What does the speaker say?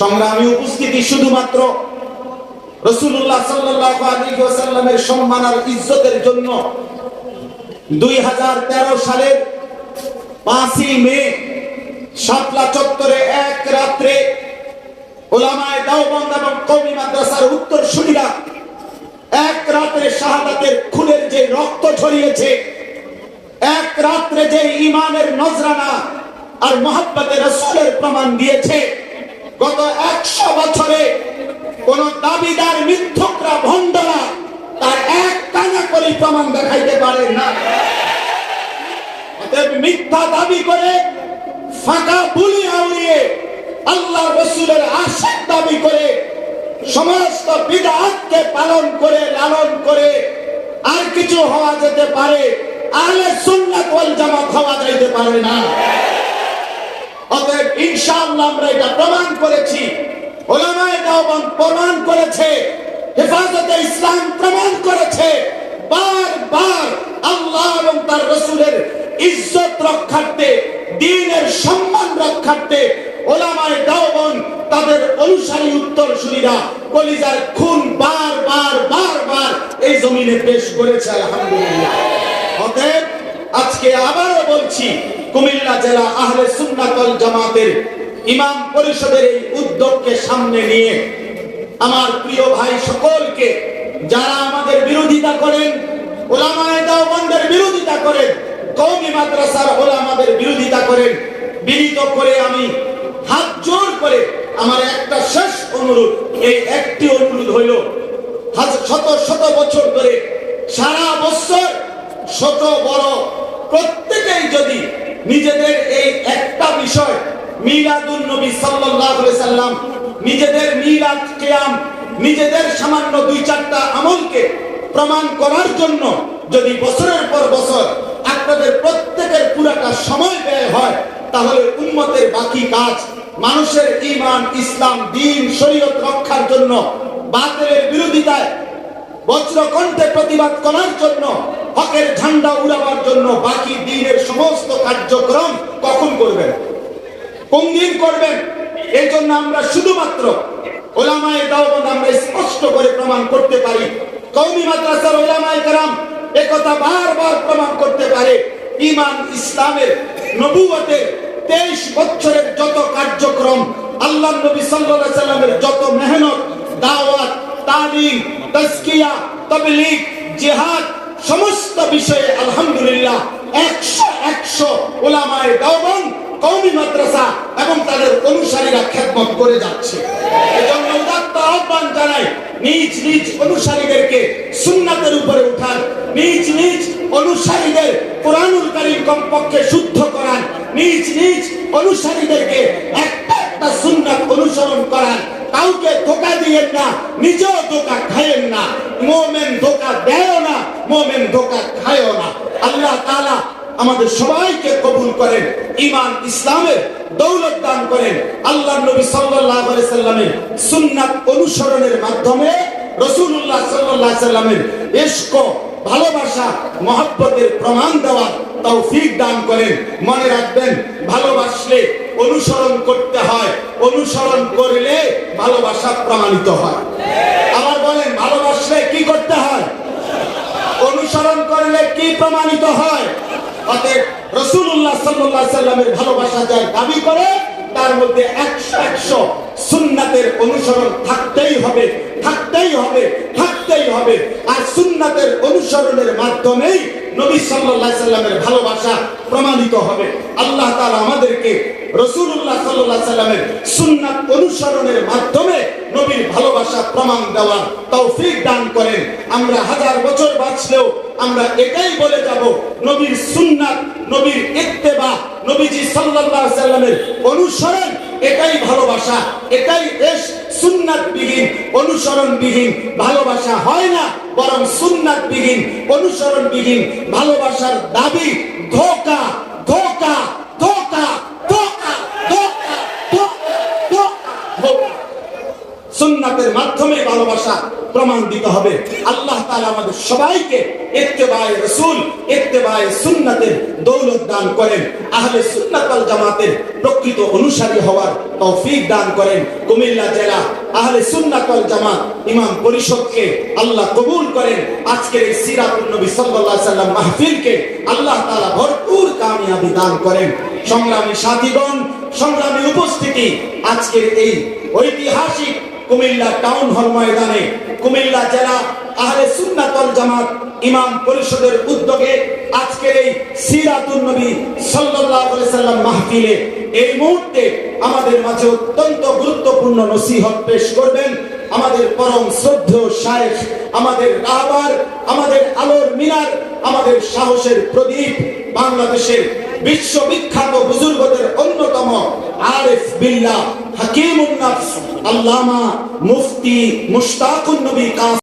সংগ্রামী উপস্থিতি শুধুমাত্র রসুল্লাহ সাল্লাল্লাহু আলাইহি ওয়াসাল্লামের সম্মান আর ইজ্জতের জন্য। দুই হাজার তেরো সালের পাঁচই মে শাপলা চত্বরে এক রাত্রে ওলামায় দাওবন্দ এবং কওমি মাদ্রাসার উত্তর সুরিরা এক রাত্রে শাহাদাতের খুনের যে রক্ত ছড়িয়েছে, এক রাত্রে যে ইমানের নজরানা আর মোহাব্বতের রসুলের প্রমাণ দিয়েছে। গত একশো বছরে কোন দাবিদার মিথ্যকরা ভণ্ডরা তার এক কানা করে প্রমাণ দেখাইতে পারে না। মিথ্যা দাবি করে ফাঁকা বুলি আউড়িয়ে আল্লাহ রসুলের আশাক দাবি করে সমস্ত বিদাতকে পালন করে, লালন করে আর কিছু হওয়া যেতে পারে, আহলে সুন্নাত ওয়াল জামাত হওয়া যাইতে পারে না। ইনশাআল্লাহ আমরা এটা প্রমাণ করেছি। ওলামায়ে দেওবন্দ প্রমাণ করেছে। হেফাজতে ইসলাম প্রমাণ করেছে। বারবার আল্লাহ এবং তার রসুলের ইজ্জত রক্ষার্থে, দ্বীনের সম্মান রক্ষার্থে ওলামায়ে দেওবন্দ তাদের অনুসারী উত্তর শুনিরা কলিজার খুন বারবার বারবার এই জমিনে পেশ করেছে, আলহামদুলিল্লাহ। অতএব আজকে আবারও বলছি, কুমিল্লা জেলা আহলে সুন্নাতল জামাতের ইমাম পরিষদের এই উদ্যোগকে সামনে নিয়ে আমার প্রিয় ভাই সকলকে যারা আমাদের বিরোধিতা করেন, ওলামায়ে দেওবন্দের বিরোধিতা করেন, কওমি মাদ্রাসার ওলামাদের বিরোধিতা করেন, বিনীত করে আমি হাত জোর করে আমার একটা শেষ অনুরোধ, এই একটি অনুরোধ হইল শত শত বছর ধরে সারা বছর ছোট বড় প্রত্যেকেই যদি নিজেদের এই একটা বিষয়, মিলাদুন নবী সাল্লাল্লাহু আলাইহি সাল্লাম, নিজেদের মিলাদ কিয়াম, নিজেদের সামান্য দুই চারটা আমলকে প্রমাণ করার জন্য যদি বছরের পর বছর আপনাদের প্রত্যেকের পুরাটা সময় ব্যয় হয়, তাহলে উন্মতের বাকি কাজ, মানুষের ঈমান, ইসলাম, দিন, শরীয়ত রক্ষার জন্য, বাতিলের বিরোধিতায় বজ্রকণ্ঠে প্রতিবাদ করার জন্য হকের ঝান্ডা উড়াবার জন্য বাকি দিনের সমস্ত কার্যক্রম কখন করবেন? কোন দিন করবেন? এই জন্য আমরা শুধুমাত্র ওলামায়ে আমরা স্পষ্ট করে প্রমাণ করতে পারি। কওমি মাদ্রাসার ওলামায়ে কেরাম একথা বারবার প্রমাণ করতে পারে। ঈমান ইসলামের নবুয়তের তেইশ বছরের যত কার্যক্রম, আল্লাহ নবী আলাইহি সাল্লামের যত মেহনত, দাওয়াত, তালিম, তাজকিয়া, তাবলীগ, জিহাদ সমস্ত বিষয়ে আলহামদুলিল্লাহ একশো একশো ওলামায়ে দেওবন্দ, কওমি মাদ্রাসা এবং তাদের অনুসারীরা খেদমত করে যাচ্ছে। এজন্য উদাত্ত আহ্বান জানাই নিজ নিজ অনুসারীদেরকে সুন্নাতের উপরে নিজ নিজ অনুসারীদের কোরআনুল কমপক্ষে শুদ্ধ করান নিজ নিজ অনুসারীদেরকে একটা একটা সুন্নাত অনুসরণ করান কাউকে ধোকা দিয়েন না, নিজেও ধোকা খায়েন না। মোমেন ধোকা দেয় না, মোমেন ধোকা খায়ও না। আল্লাহ তাআলা আমাদের সবাইকে কবুল করেন, ঈমান ইসলামের দৌলত দান করেন। আল্লাহ নবী সাল্লামের সুন্নাত অনুসরণের মাধ্যমে সাল্লাল্লাহু সাল্লামের ইশক, ভালোবাসা, মহব্বতের প্রমাণ দেওয়ার তৌফিক দান করেন। মনে রাখবেন, ভালোবাসলে অনুসরণ করতে হয়, অনুসরণ করলে ভালোবাসা প্রমাণিত হয়। ভালোবাসলে কি করতে হয়? অনুসরণ করলে কি প্রমাণিত হয়? রসুল্লাহ সাল্লাহ সাল্লামের ভালোবাসা দাবি করে, তার মধ্যে একশো একশো সুন্নাতের অনুসরণ থাকতেই হবে থাকতেই হবে থাকতেই হবে। আর সুন্নাতের অনুসরণের মাধ্যমেই নবী সাল্লাল্লাহু সাল্লামের ভালোবাসা প্রমাণিত হবে। আল্লাহ তাআলা আমাদেরকে রাসূলুল্লাহ সাল্লাল্লাহু সাল্লামের সুন্নাত অনুসরণের মাধ্যমে নবীর ভালোবাসা প্রমাণ দেওয়ার তৌফিক দান করেন। আমরা হাজার বছর বাঁচলেও আমরা এটাই বলে যাব, নবীর সুন্নাত, নবীর ইত্তেবা, নবীজি সাল্লাল্লাহু আলাইহি অনুসরণ এটাই ভালোবাসা, এটাই দেশ সুন্নাতবিহীন, অনুসরণবিহীন, ভালোবাসা হয় না, বরং সুন্নাতবিহীন, অনুসরণবিহীন, ভালোবাসার দাবি ধোকা ধোকা ধোকা ধোকা ধোকা ধোকা। সুন্নাতের মাধ্যমে ভালোবাসা প্রমাণ দিতে হবে। আল্লাহ তাআলা আমাদের সবাইকে ইত্তেবায়ে রাসূল, ইত্তেবায়ে সুন্নাতের দৌলত দান করেন। আহলে সুন্নাত জামাতের প্রকৃত অনুসারী হওয়ার তৌফিক দান করেন। কুমিল্লা জেলা আহলে সুন্নাত জামাত ইমাম পরিষদকে আল্লাহ কবুল করেন। আজকের এই সিরাতুন নবী সাল্লাল্লাহু সাল্লাম মাহফিলকে আল্লাহ তাআলা ভরপুর কামিয়াবি দান করেন। সংগ্রামী সাথীগণ, সংগ্রামী উপস্থিতি আজকের এই ঐতিহাসিক কুমিল্লা টাউন হল ময়দানে, কুমিল্লা জেলা আহলে সুন্নাত ওয়াল জামাত ইমাম পরিষদের উদ্যোগে আজকের এই সিরাতুন নবী সাল্লাল্লাহু আলাইহি সাল্লাম মাহফিলে এই মুহূর্তে আমাদের মাঝে অত্যন্ত গুরুত্বপূর্ণ নসিহত পেশ করবেন আমাদের পরম শ্রদ্ধেয় শায়েখ, আমাদের রাহবার, আমাদের আলোর মিনার, আমাদের সাহসের প্রদীপ, বাংলাদেশের বিশ্ববিখ্যাত বুজুর্গদের অন্যতম আরিফ বিল্লাহ। হাকিমুন নাফস আল্লামা মুফতি মুশতাকুন নবী কাস